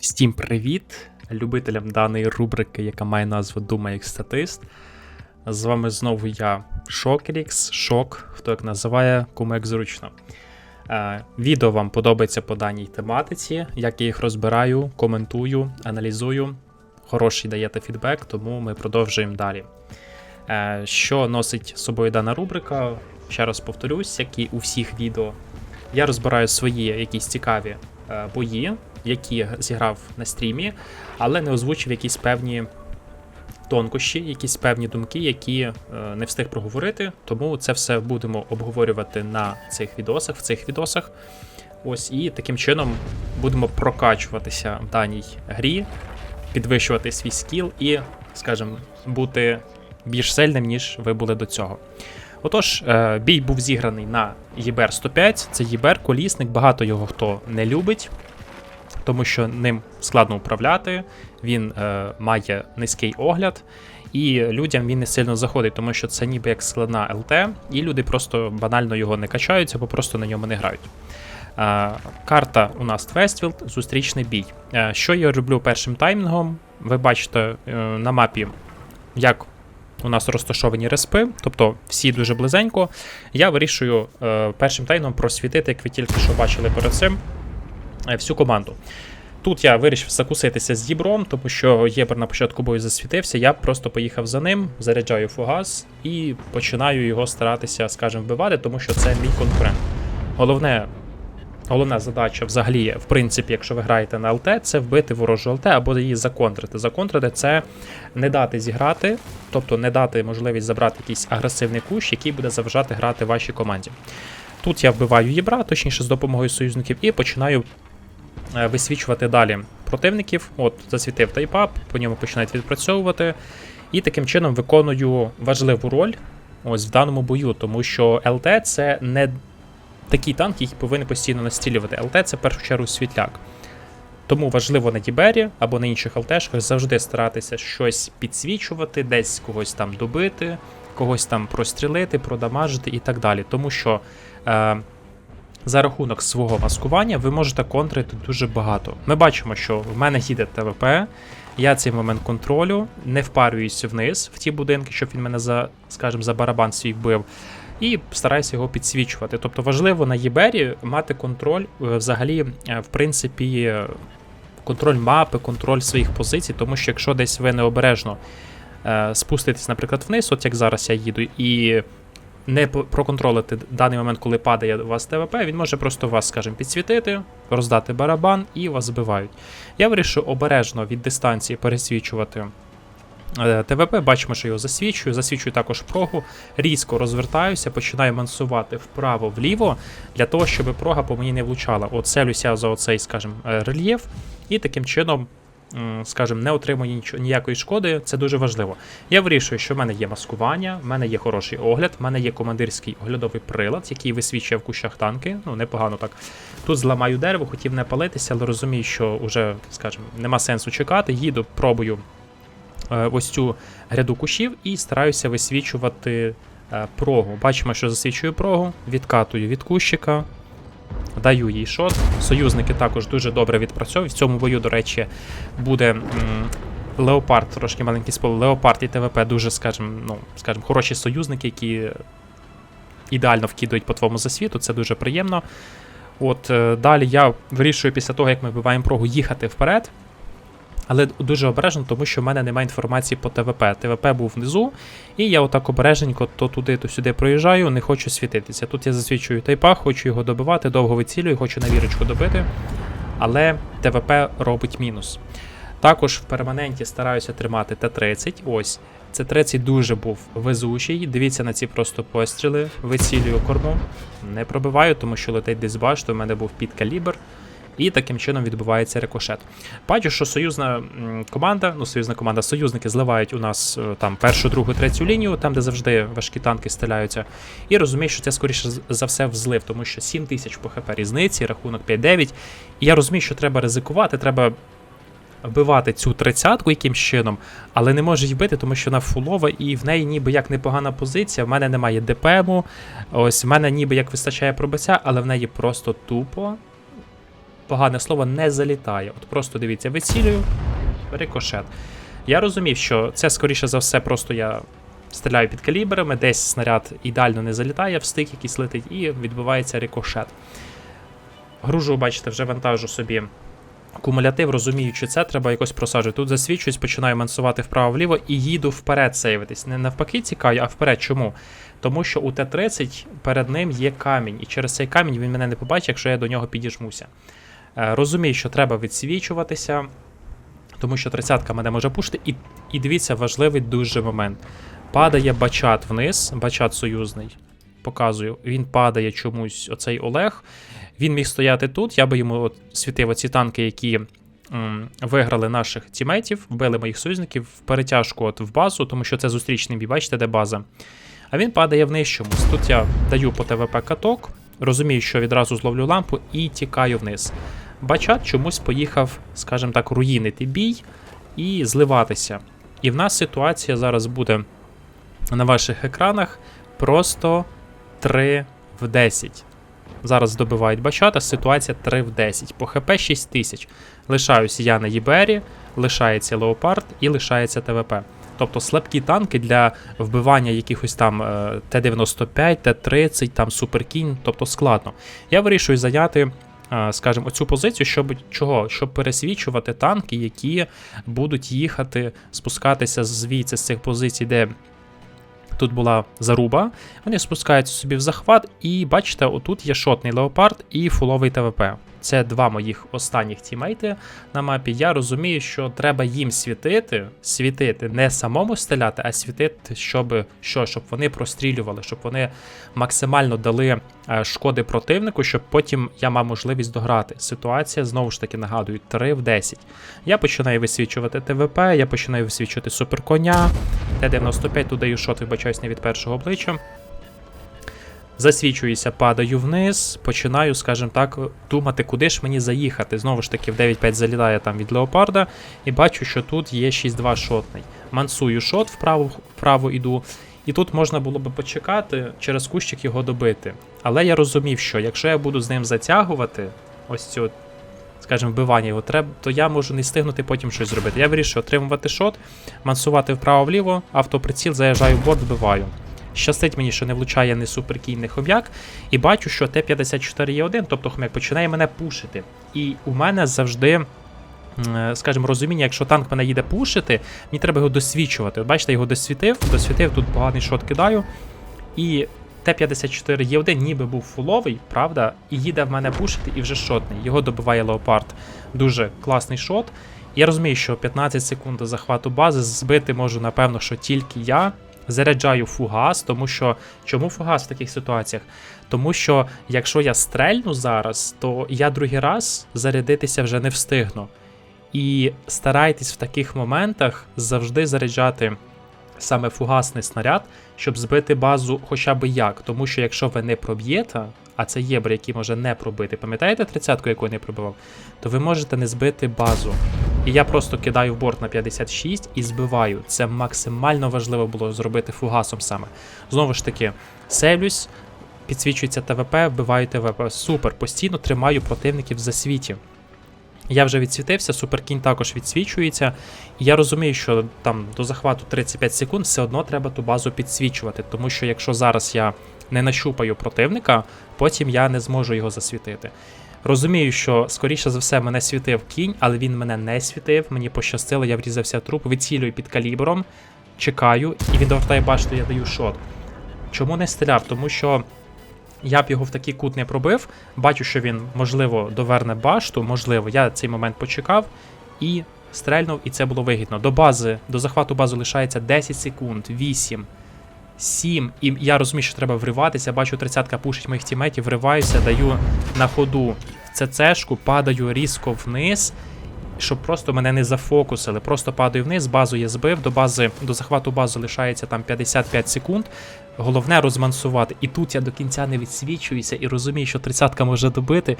Всім привіт! Любителям даної рубрики, яка має назву Думай як статист. З вами знову я, Шокерікс, Шок, хто як називає, кому як зручно. Е, відео вам подобається по даній тематиці, як я їх розбираю, коментую, аналізую. Хороший даєте фідбек, тому ми продовжуємо далі. Е, що носить з собою дана рубрика? Ще раз повторюсь, як і у всіх відео. Я розбираю свої якісь цікаві е, бої, які зіграв на стрімі, але не озвучив якісь певні тонкощі, якісь певні думки, які е, не встиг проговорити. Тому це все будемо обговорювати на цих відосах, в цих відосах. Ось і таким чином будемо прокачуватися в даній грі, підвищувати свій скіл і, скажімо, бути більш сильним, ніж ви були до цього. Отож, е, бій був зіграний на ЄБР 105. Це ЄБР колісник, багато його хто не любить, тому що ним складно управляти, він е, має низький огляд, і людям він не сильно заходить, тому що це ніби як складна ЛТ, і люди просто банально його не качаються, або просто на ньому не грають. Е, карта у нас Твестфілд, зустрічний бій. Е, що я роблю першим таймінгом? Ви бачите е, на мапі, як у нас розташовані респи, тобто всі дуже близенько. Я вирішую е, першим таймом просвітити, як ви тільки що бачили перед цим, всю команду. Тут я вирішив закуситися з Дібром, тому що Єбер на початку бою засвітився. Я просто поїхав за ним, заряджаю фугас і починаю його старатися, скажімо, вбивати, тому що це мій конкурент. Головне, головна задача взагалі, в принципі, якщо ви граєте на ЛТ, це вбити ворожу ЛТ або її законтрити. Законтрити це не дати зіграти, тобто не дати можливість забрати якийсь агресивний кущ, який буде заважати грати вашій команді. Тут я вбиваю єбра, точніше з допомогою союзників, і починаю е, висвічувати далі противників. От, засвітив тайпап, по ньому починають відпрацьовувати. І таким чином виконую важливу роль ось в даному бою, тому що ЛТ це не такий танк, який повинен постійно настілювати. ЛТ це в першу чергу світляк. Тому важливо на Дібері або на інших ЛТшках завжди старатися щось підсвічувати, десь когось там добити, когось там прострілити, продамажити і так далі. Тому що е, за рахунок свого маскування ви можете контрити дуже багато. Ми бачимо, що в мене їде ТВП, я цей момент контролю, не впарююся вниз в ті будинки, щоб він мене за, скажімо, за барабан свій вбив. І стараюся його підсвічувати. Тобто важливо на Єбері мати контроль е, взагалі, е, в принципі, контроль мапи, контроль своїх позицій, тому що якщо десь ви необережно е, спуститесь, наприклад, вниз, от як зараз я їду, і не проконтролити даний момент, коли падає у вас ТВП, він може просто вас, скажімо, підсвітити, роздати барабан і вас збивають. Я вирішив обережно від дистанції пересвічувати. е, ТВП, бачимо, що його засвічую, засвічую також прогу, різко розвертаюся, починаю мансувати вправо-вліво, для того, щоб прога по мені не влучала. От целюся за оцей, скажімо, е, рельєф, і таким чином, скажімо, не отримую нічого, ніякої шкоди. Це дуже важливо. Я вирішую, що в мене є маскування, в мене є хороший огляд, в мене є командирський оглядовий прилад, який висвічує в кущах танки. Ну, непогано так. Тут зламаю дерево, хотів не палитися, але розумію, що вже, скажімо, нема сенсу чекати. Їду, пробую е, ось цю гряду кущів і стараюся висвічувати е, прогу. Бачимо, що засвічую прогу, відкатую від кущика, даю їй шот. Союзники також дуже добре відпрацьовують. В цьому бою, до речі, буде. м, Леопард, трошки маленький спол. Леопард і ТВП дуже, скажімо, ну, скажімо, хороші союзники, які ідеально вкидують по твоєму засвіту, це дуже приємно. От е, далі я вирішую після того, як ми вбиваємо прогу, їхати вперед. Але дуже обережно, тому що в мене немає інформації по ТВП. ТВП був внизу, і я отак обережненько то туди, то сюди проїжджаю, не хочу світитися. Тут я засвічую тайпа, хочу його добивати, довго вицілюю, хочу на вірочку добити. Але ТВП робить мінус. Також в перманенті стараюся тримати Т-30. Ось. Т-30 дуже був везучий. Дивіться на ці просто постріли. Вицілюю корму. Не пробиваю, тому що летить десь баш, то в мене був підкалібр. І таким чином відбувається рикошет. Бачу, що союзна команда, ну союзна команда, союзники зливають у нас е, там першу, другу, третю лінію, там де завжди важкі танки стріляються. І розумію, що це скоріше за все взлив, тому що 7 тисяч по ХП різниці, рахунок 5-9. І я розумію, що треба ризикувати, треба вбивати цю тридцятку якимсь чином, але не може її бити, тому що вона фулова, і в неї ніби як непогана позиція. В мене немає ДПМу. Ось в мене ніби як вистачає пробиття, але в неї просто тупо погане слово, не залітає. От просто дивіться, вицілюю, рикошет. Я розумів, що це, скоріше за все, просто я стріляю під калібрами, десь снаряд ідеально не залітає, в стик якийсь летить, і відбувається рикошет. Гружу, бачите, вже вантажу собі кумулятив, розуміючи це, треба якось просаджувати. Тут засвідчуюсь, починаю мансувати вправо-вліво і їду вперед сейвитись. Не навпаки цікаю, а вперед. Чому? Тому що у Т-30 перед ним є камінь, і через цей камінь він мене не побачить, якщо я до нього підіжмуся. Е, розумію, що треба відсвічуватися, тому що 30-ка мене може пушити. І, і дивіться, важливий дуже момент. Падає бачат вниз, бачат союзний. Показую, він падає чомусь, оцей Олег. Він міг стояти тут, я би йому от світив оці танки, які м, виграли наших тімейтів, вбили моїх союзників в перетяжку от в базу, тому що це зустрічний бій, бачите, де база. А він падає вниз чомусь. Тут я даю по ТВП каток, розумію, що відразу зловлю лампу і тікаю вниз. Бачат чомусь поїхав, скажімо так, руїнити бій і зливатися. І в нас ситуація зараз буде на ваших екранах просто 3 в 10. Зараз добивають бачата, ситуація 3 в 10. По ХП 6 тисяч. Лишаюся я на Єбері, лишається Леопард і лишається ТВП. Тобто слабкі танки для вбивання якихось там е, Т-95, Т-30, там Суперкінь, тобто складно. Я вирішую зайняти, е, скажімо, оцю позицію, щоб чого? Щоб пересвічувати танки, які будуть їхати, спускатися звідси з цих позицій, де тут була заруба. Вони спускаються собі в захват, і бачите, отут є шотний леопард і фуловий ТВП. Це два моїх останніх тімейти на мапі. Я розумію, що треба їм світити, світити, не самому стріляти, а світити, щоб що, щоб вони прострілювали, щоб вони максимально дали е, шкоди противнику, щоб потім я мав можливість дограти. Ситуація знову ж таки нагадую 3 в 10. Я починаю висвічувати ТВП, я починаю висвічувати суперконя. Т-95 тут даю шот, вибачаюсь, не від першого обличчя. Засвічуюся, падаю вниз, починаю, скажімо так, думати, куди ж мені заїхати. Знову ж таки, в 9-5 залітає там від леопарда, і бачу, що тут є 6-2 шотний. Мансую шот, вправо, вправо іду. І тут можна було би почекати, через кущик його добити. Але я розумів, що якщо я буду з ним затягувати, ось цю, скажімо, вбивання його треба, то я можу не встигнути потім щось зробити. Я вирішую отримувати шот, мансувати вправо-вліво, автоприціл, заїжджаю в борт, вбиваю. Щастить мені, що не влучає не суперкійний хом'як, і бачу, що Т-54 є один, тобто хом'як починає мене пушити. І у мене завжди, е, скажімо, розуміння, якщо танк мене їде пушити, мені треба його досвідчувати. От бачите, його досвітив, досвітив, тут поганий шот кидаю. І Т-54 є один, ніби був фуловий, правда, і їде в мене пушити і вже шотний. Його добиває леопард. Дуже класний шот. Я розумію, що 15 секунд до захвату бази збити можу, напевно, що тільки я. Заряджаю фугас, тому що чому фугас в таких ситуаціях? Тому що якщо я стрельну зараз, то я другий раз зарядитися вже не встигну. І старайтесь в таких моментах завжди заряджати саме фугасний снаряд, щоб збити базу хоча б як. Тому що якщо ви не проб'єте, а це єбр, який може не пробити, пам'ятаєте 30-ку, яку я не пробивав, то ви можете не збити базу. І я просто кидаю в борт на 56 і збиваю. Це максимально важливо було зробити фугасом саме. Знову ж таки, сейвлюсь, підсвічується ТВП, вбиваю ТВП. Супер, постійно тримаю противників в засвіті. Я вже відсвітився, суперкінь також відсвічується. Я розумію, що там до захвату 35 секунд все одно треба ту базу підсвічувати, тому що якщо зараз я не нащупаю противника, потім я не зможу його засвітити. Розумію, що скоріше за все мене світив кінь, але він мене не світив. Мені пощастило, я врізався в труп, вицілюю під калібром, чекаю, і він довертає башту, я даю шот. Чому не стріляв? Тому що я б його в такий кут не пробив. Бачу, що він, можливо, доверне башту, можливо, я цей момент почекав і стрельнув, і це було вигідно. До бази, до захвату бази лишається 10 секунд, 8. 7, і я розумію, що треба вриватися. Бачу, 30-ка пушить моїх тіметів, вриваюся, даю на ходу в ЦЦшку, падаю різко вниз, щоб просто мене не зафокусили. Просто падаю вниз, базу я збив, до бази, до захвату бази лишається там 55 секунд. Головне розмансувати. І тут я до кінця не відсвічуюся і розумію, що 30-ка може добити.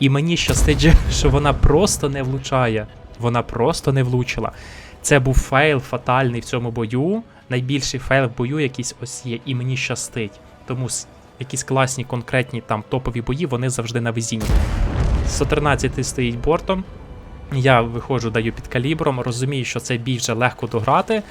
І мені щастить, що вона просто не влучає. Вона просто не влучила. Це був фейл фатальний в цьому бою. Найбільший фейл в бою якийсь ось є, і мені щастить. Тому якісь класні, конкретні там топові бої, вони завжди на везінні. 113 стоїть бортом. Я виходжу, даю під калібром, розумію, що цей бій вже легко дограти.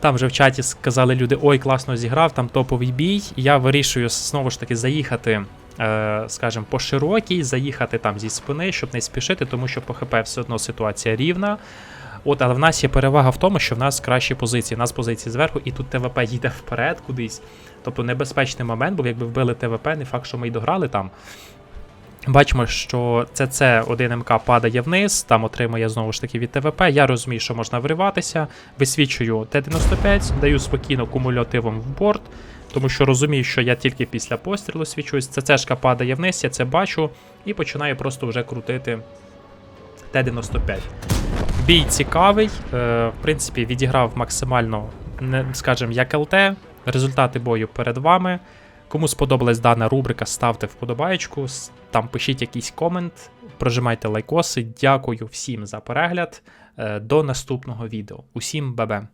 Там вже в чаті сказали люди: ой, класно зіграв, там топовий бій. Я вирішую знову ж таки заїхати, е, скажімо, по широкій, заїхати там зі спини, щоб не спішити, тому що по ХП все одно ситуація рівна. От, але в нас є перевага в тому, що в нас кращі позиції. У нас позиції зверху, і тут ТВП їде вперед кудись. Тобто небезпечний момент, бо якби вбили ТВП, не факт, що ми й дограли там. Бачимо, що ЦЦ 1 МК падає вниз, там отримує знову ж таки від ТВП. Я розумію, що можна вриватися. Висвічую Т-95, даю спокійно кумулятивом в борт, тому що розумію, що я тільки після пострілу свічусь. ЦЦшка падає вниз, я це бачу, і починаю просто вже крутити Т-95. Бій цікавий. Е, в принципі, відіграв максимально, скажімо, як ЛТ. Результати бою перед вами. Кому сподобалась дана рубрика, ставте вподобаєчку, там пишіть якийсь комент, прожимайте лайкоси. Дякую всім за перегляд. Е, До наступного відео. Усім бабе!